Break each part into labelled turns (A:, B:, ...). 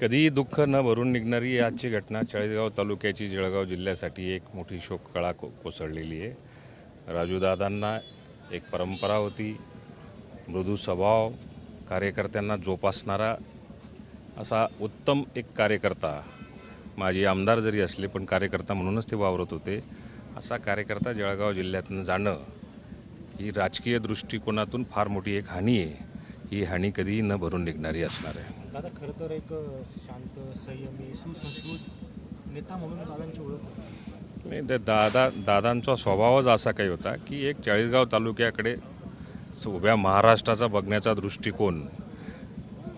A: कधीही दुःख न भरून निघणारी आजची घटना चाळीसगाव तालुक्याची जळगाव जिल्ह्यासाठी एक मोठी शोककळा को कोसळलेली आहे. राजूदादांना एक परंपरा होती मृदू स्वभाव कार्यकर्त्यांना जोपासणारा असा उत्तम एक कार्यकर्ता. माझे आमदार जरी असले पण कार्यकर्ता म्हणूनच ते वावरत होते. असा कार्यकर्ता जळगाव जिल्ह्यातनं जाणं ही राजकीय दृष्टिकोनातून फार मोठी एक हानी आहे. ही हानी कधीही न भरून निघणारी असणार आहे.
B: दादा खरं तर एक शांत संयमी सुसंस्कृत नेता म्हणून दादांची ओळख होती.
A: नाही ते दादा दादांचा स्वभावच असा काही होता की एक चाळीसगाव तालुक्याकडे उभ्या महाराष्ट्राचा बघण्याचा दृष्टिकोन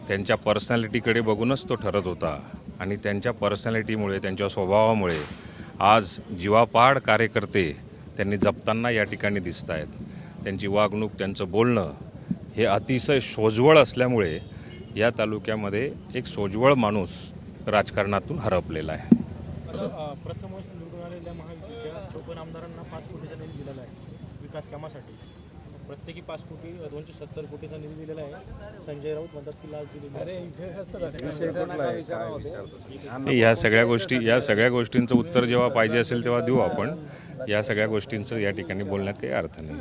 A: त्यांच्या पर्सनॅलिटीकडे बघूनच तो ठरत होता. आणि त्यांच्या पर्सनॅलिटीमुळे त्यांच्या स्वभावामुळे आज जीवापाड कार्यकर्ते त्यांनी जपताना या ठिकाणी दिसत आहेत त्यांची वागणूक त्यांचं बोलणं हे अतिशय सोज्वळ असल्यामुळे या तालुक्यामध्ये एक सोज्वळ माणूस राजकारणातून हरपलेला आहे.
B: प्रथमच निवडून आलेल्या महायुतीच्या चोपन्न आमदारांना पाच कोटीचा निधी दिलेला आहे विकास कामासाठी. प्रत्येकी पाच कोटी दोनशे सत्तर कोटीचा निधी दिलेला आहे. संजय राऊत म्हणतात की लाच दिलेली.
A: या सगळ्या गोष्टी या सगळ्या गोष्टींचं उत्तर जेव्हा पाहिजे असेल तेव्हा देऊ आपण. या सगळ्या गोष्टींचं या ठिकाणी बोलण्यात काही अर्थ नाही.